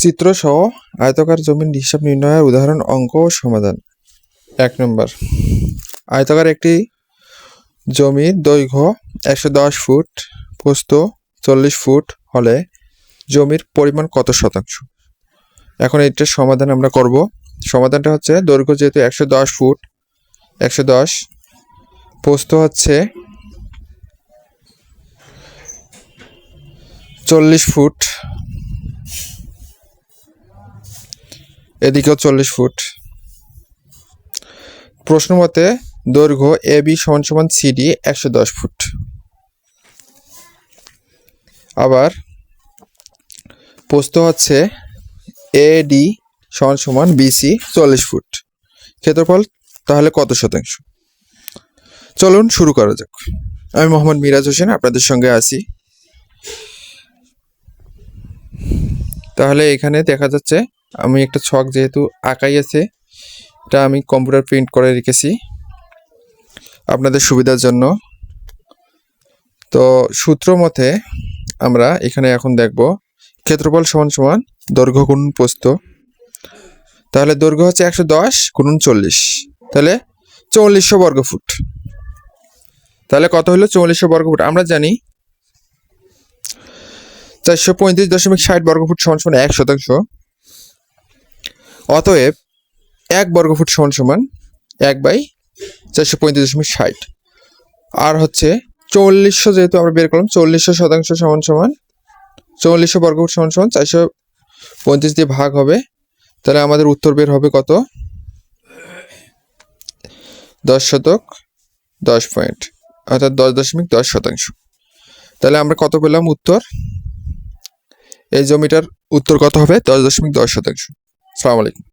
চিত্র সহ আয়তকার জমির হিসাব নির্ণয়ের উদাহরণ, অঙ্ক ও সমাধান। এক নম্বর, আয়তকার একটি জমির দৈর্ঘ্য একশো দশ ফুট পোস্ত চল্লিশ ফুট হলে জমির পরিমাণ কত শতাংশ? এখন এটার সমাধান আমরা করব। সমাধানটা হচ্ছে দৈর্ঘ্য যেহেতু একশো দশ ফুট, একশো দশ পোস্ত হচ্ছে চল্লিশ ফুট এদিকেও চল্লিশ ফুট। প্রশ্ন মতে, দৈর্ঘ্য এ, বি সমান সমান সিডি একশো দশ ফুট। আবার প্রস্থ হচ্ছে, এ, ডি সমান সমান বিসি চল্লিশ ফুট। ক্ষেত্রফল তাহলে কত শতাংশ? চলুন শুরু করা যাক। আমি মোহাম্মদ মিরাজ হোসেন, আপনাদের সঙ্গে আছি। তাহলে এখানে দেখা যাচ্ছে আমি একটা ছক যেহেতু আঁকাই আছে, এটা আমি কম্পিউটার প্রিন্ট করে রেখেছি আপনাদের সুবিধার জন্য। তো সূত্র মতে আমরা এখানে এখন দেখব ক্ষেত্রফল সমান সমান দৈর্ঘ্য গুণন প্রস্থ। তাহলে দৈর্ঘ্য হচ্ছে একশো দশ গুণন চল্লিশ, তাহলে চল্লিশশো বর্গ ফুট তাহলে কত হলো চল্লিশশো বর্গ ফুট আমরা জানি চারশো পঁয়ত্রিশ দশমিক ষাট বর্গফুট সমান সমান এক শতাংশ। অতএব এক বর্গফুট সমান সমান এক বাই চারশো পঁয়ত্রিশ দশমিক ষাট। আর হচ্ছে চল্লিশশো যেহেতু আমরা বের করলাম, চল্লিশশো শতাংশ সমান সমান, চল্লিশশো বর্গফুট সমান সমান চারশো পঁয়ত্রিশ দিয়ে ভাগ হবে। তাহলে আমাদের উত্তর বের হবে কত? দশ শতক দশ পয়েন্ট, অর্থাৎ দশ দশমিক দশ শতাংশ। তাহলে আমরা কত পেলাম উত্তর? এই জমিটার উত্তর কত হবে? দশ দশমিক দশ শতাংশ। সালাম আলাইকুম।